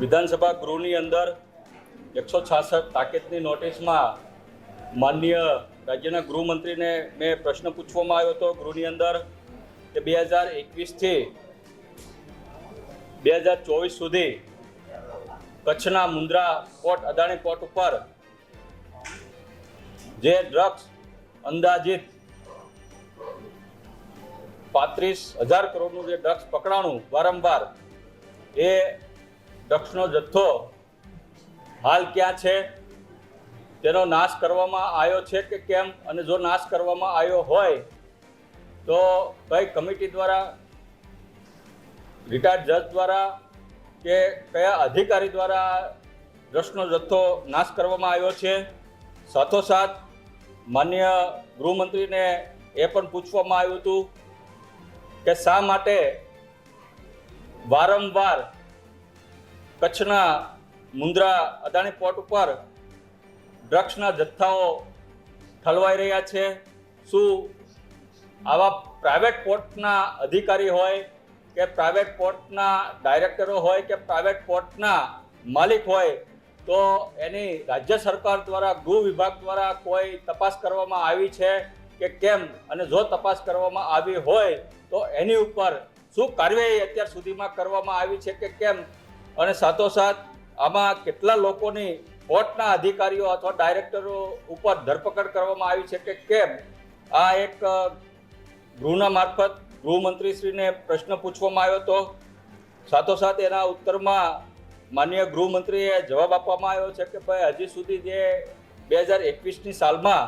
વિધાનસભા ગૃહની અંદર એકસો છાસઠ તાકીદની નોટિસમાં માનનીય રાજ્યના ગૃહમંત્રીને મેં પ્રશ્ન પૂછવામાં આવ્યો હતો. ગૃહની અંદર કે બે હજાર એકવીસથી બે હજાર ચોવીસ સુધી કચ્છના મુન્દ્રા પોર્ટ, અદાણી પોર્ટ ઉપર જે ડ્રગ્સ અંદાજિત પાંત્રીસ હજાર કરોડનું જે ડ્રગ્સ પકડાણું વારંવાર એ ડ્રગ્સનો જથ્થો હાલ ક્યાં છે? તેનો નાશ કરવામાં આવ્યો છે કે કેમ? અને જો નાશ કરવામાં આવ્યો હોય, તો કઈ કમિટી દ્વારા, રિટાયર્ડ જજ દ્વારા કે કયા અધિકારી દ્વારા ડ્રગ્સનો જથ્થો નાશ કરવામાં આવ્યો છે? સાથોસાથ, માન્ય ગૃહમંત્રીને એ પણ પૂછવામાં આવ્યું હતું કે શા માટે વારંવાર કચ્છના મુન્દ્રા અદાણી પોર્ટ ઉપર ડ્રગ્સના જથ્થાઓ ઠલવાઈ રહ્યા છે. શું આવા પ્રાઇવેટ પોર્ટના અધિકારી હોય કે પ્રાઇવેટ પોર્ટના ડાયરેક્ટરો હોય કે પ્રાઇવેટ પોર્ટના માલિક હોય, તો એની રાજ્ય સરકાર દ્વારા, ગૃહ વિભાગ દ્વારા કોઈ તપાસ કરવામાં આવી છે કે કેમ? અને જો તપાસ કરવામાં આવી હોય, તો એની ઉપર શું કાર્યવાહી અત્યાર સુધીમાં કરવામાં આવી છે કે કેમ? અને સાથોસાથ આમાં કેટલા લોકોની કોર્ટના અધિકારીઓ અથવા ડાયરેક્ટરો ઉપર ધરપકડ કરવામાં આવી છે કે કેમ? આ એક ગૃહના મારફત ગૃહમંત્રીશ્રીને પ્રશ્ન પૂછવામાં આવ્યો હતો. સાથોસાથ એના ઉત્તરમાં માન્ય ગૃહમંત્રીએ જવાબ આપવામાં આવ્યો છે કે ભાઈ, હજી સુધી જે બે હજાર એકવીસની સાલમાં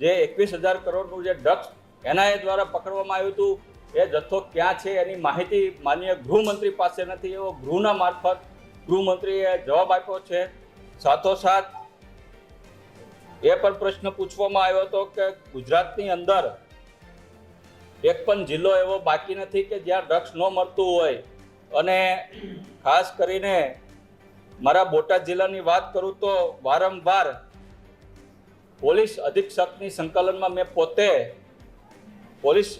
જે એકવીસ હજાર કરોડનું જે ડ્રગ્સ એનઆઈએ દ્વારા પકડવામાં આવ્યું હતું એ જથ્થો ક્યાં છે એની માહિતી માનીય ગૃહમંત્રી પાસે નથી. એવો ગૃહના મારફત ગૃહમંત્રીએ જવાબ આપ્યો છે. સાથોસાથ એ પણ પ્રશ્ન પૂછવામાં આવ્યો હતો કે ગુજરાતની અંદર એક પણ જિલ્લો એવો બાકી નથી કે જ્યાં ડ્રગ્સ ન મળતું હોય. અને ખાસ કરીને મારા બોટાદ જિલ્લાની વાત કરું તો વારંવાર પોલીસ અધિક્ષકની સંકલનમાં મેં પોતે પોલીસ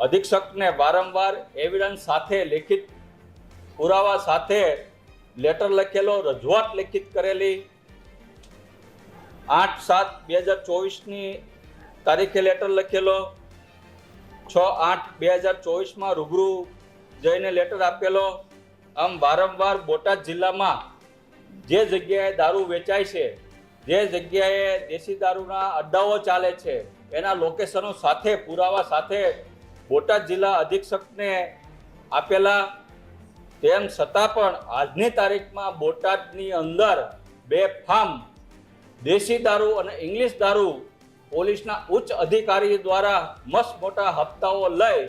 અધિક્ષકને વારંવાર એવિડન્સ સાથે લેખિત પુરાવા સાથે લેટર લખેલો, રજૂઆત લેખિત કરેલી. આઠ સાત બે હજાર ચોવીસની તારીખે લેટર લખેલો. છ આઠ બે હજાર ચોવીસમાં રૂબરૂ જઈને લેટર આપેલો. આમ વારંવાર બોટાદ જિલ્લામાં જે જગ્યાએ દારૂ વેચાય છે, જે જગ્યાએ દેશી દારૂના અડ્ડાઓ ચાલે છે, એના લોકેશનો સાથે, પુરાવા સાથે બોટાદ જિલ્લા અધિક્ષકને આપેલા તેમ છતાં પણ આજની તારીખમાં બોટાદની અંદર બે ફાર્મ, દેશી દારૂ અને ઇંગ્લિશ દારૂ પોલીસના ઉચ્ચ અધિકારી દ્વારા મસ્ત મોટા હપ્તાઓ લઈ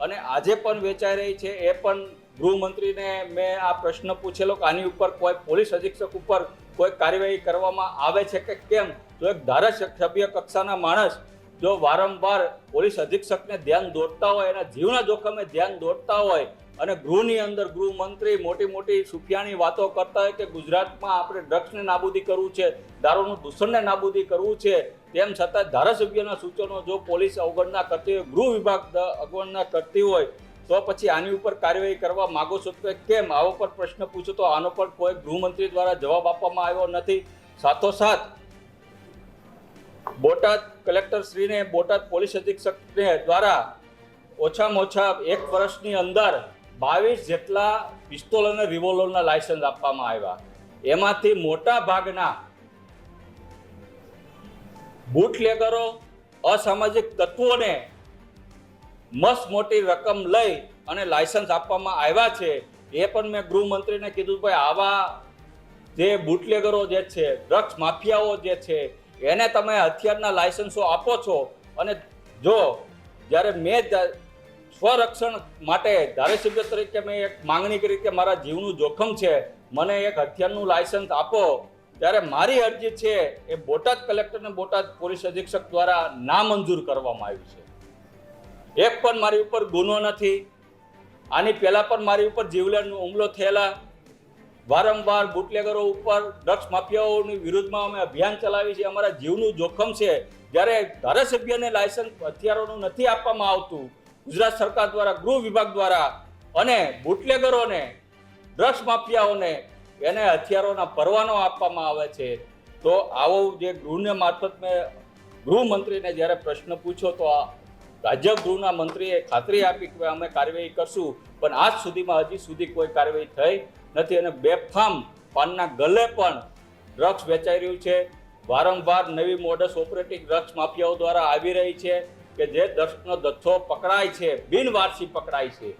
અને આજે પણ વેચાઈ રહી છે. એ પણ ગૃહમંત્રીને મેં આ પ્રશ્ન પૂછેલો કે આની ઉપર કોઈ પોલીસ અધિક્ષક ઉપર કોઈ કાર્યવાહી કરવામાં આવે છે કે કેમ? તો એક ધારાસભ્ય કક્ષાના માણસ જો વારંવાર પોલીસ અધિક્ષકને ધ્યાન દોરતા હોય, એના જીવના જોખમે ધ્યાન દોરતા હોય અને ગૃહની અંદર ગૃહમંત્રી મોટી મોટી સુફિયાની વાતો કરતા હોય કે ગુજરાતમાં આપણે ડ્રગ્સને નાબૂદી કરવું છે, દારૂનું દૂષણને નાબૂદી કરવું છે, તેમ છતાં ધારાસભ્યના સૂચનો જો પોલીસ અવગણના કરતી હોય, ગૃહ વિભાગ અવગણના કરતી હોય, તો પછી આની ઉપર કાર્યવાહી કરવા માગો છો તો કેમ? આવો પર પ્રશ્ન પૂછો તો આનો પર કોઈ ગૃહમંત્રી દ્વારા જવાબ આપવામાં આવ્યો નથી. સાથોસાથ બોટાદ કલેક્ટર શ્રીને બોટાદ પોલીસ અધિક્ષકને દ્વારા ઓછામાં ઓછા એક વર્ષની અંદર બાવીસ જેટલા પિસ્તોલ અને રિવોલ્વરના લાયસન્સ આપવામાં આવ્યા. એમાંથી મોટા ભાગના બુટલેગરો, અસામાજિક તત્વોને મસ્ત મોટી રકમ લઈ અને લાયસન્સ આપવામાં આવ્યા છે. એ પણ મેં ગૃહમંત્રીને કીધું, ભાઈ, આવા જે બુટલેગરો જે છે, ડ્રગ્સ માફિયાઓ જે છે એને તમે હથિયારના લાયસન્સો આપો છો અને જો જ્યારે મેં સ્વરક્ષણ માટે ધારાસભ્ય તરીકે મેં એક માંગણી કરી કે મારા જીવનું જોખમ છે, મને એક હથિયારનું લાયસન્સ આપો, ત્યારે મારી અરજી છે એ બોટાદ કલેક્ટર અને બોટાદ પોલીસ અધિક્ષક દ્વારા નામંજૂર કરવામાં આવી છે. એક પણ મારી ઉપર ગુનો નથી. આની પહેલાં પણ મારી ઉપર જીવલેણનો હુમલો થયેલા વારંવાર બુટલેગરો ઉપર ડ્રગ્સ માફિયાઓની વિરુદ્ધમાં અમે અભિયાન ચલાવીએ છીએ. અમારા જીવનું જોખમ છે. જ્યારે ધારાસભ્યને લાયસન્સ હથિયારોનું નથી આપવામાં આવતું, ગુજરાત સરકાર દ્વારા, ગૃહ વિભાગ દ્વારા અને બુટલેગરોને, ડ્રગ્સ માફિયાઓને એને હથિયારોના પરવાનો આપવામાં આવે છે. તો આવો જે ગૃહને મારફત મેં ગૃહમંત્રીને જ્યારે પ્રશ્ન પૂછ્યો, તો આ રાજ્ય ગૃહના મંત્રીએ ખાતરી આપી કે અમે કાર્યવાહી કરશું, પણ આજ સુધીમાં હજી સુધી કોઈ કાર્યવાહી થઈ નથી અને બેફામ પાનના ગલે પણ ડ્રગ્સ વેચાઈ રહ્યું છે. વારંવાર નવી મોડસ ઓપરેટિંગ ડ્રગ્સ માફિયાઓ દ્વારા આવી રહી છે કે જે ડ્રગ્સનો જથ્થો પકડાય છે, બિનવારસી પકડાય છે.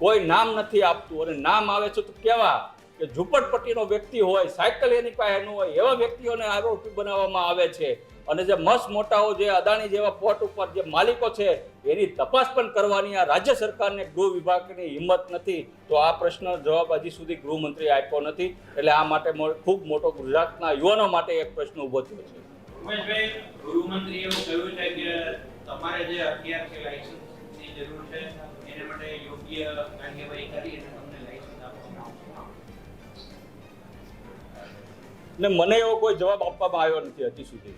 કોઈ નામ નથી આપતું અને નામ આવે છે તો કેવા? કે ઝૂંપડપટ્ટીનો વ્યક્તિ હોય, સાયકલ એની પાસે ન હોય, એવા વ્યક્તિઓને આરોપી બનાવવામાં આવે છે. અને જે મસ્ત મોટાઓ, જે અદાણી જેવા પોર્ટ ઉપર જે માલિકો છે, એની તપાસ પણ કરવાની આ રાજ્ય સરકારને ગૃહ વિભાગની હિંમત નથી. તો આ પ્રશ્નનો જવાબ હજી સુધી ગૃહમંત્રી આપ્યો નથી. એટલે આ માટે ખૂબ મોટો ગુજરાતના યુવાનો માટે એક પ્રશ્ન ઊભો થયો છે. તમારે જે હથિયાર લાયસન્સની જરૂર છે, એને માટે યોગ્ય કાર્યવાહી કરી ને મને એવો કોઈ જવાબ આપવામાં આવ્યો નથી હજી સુધી.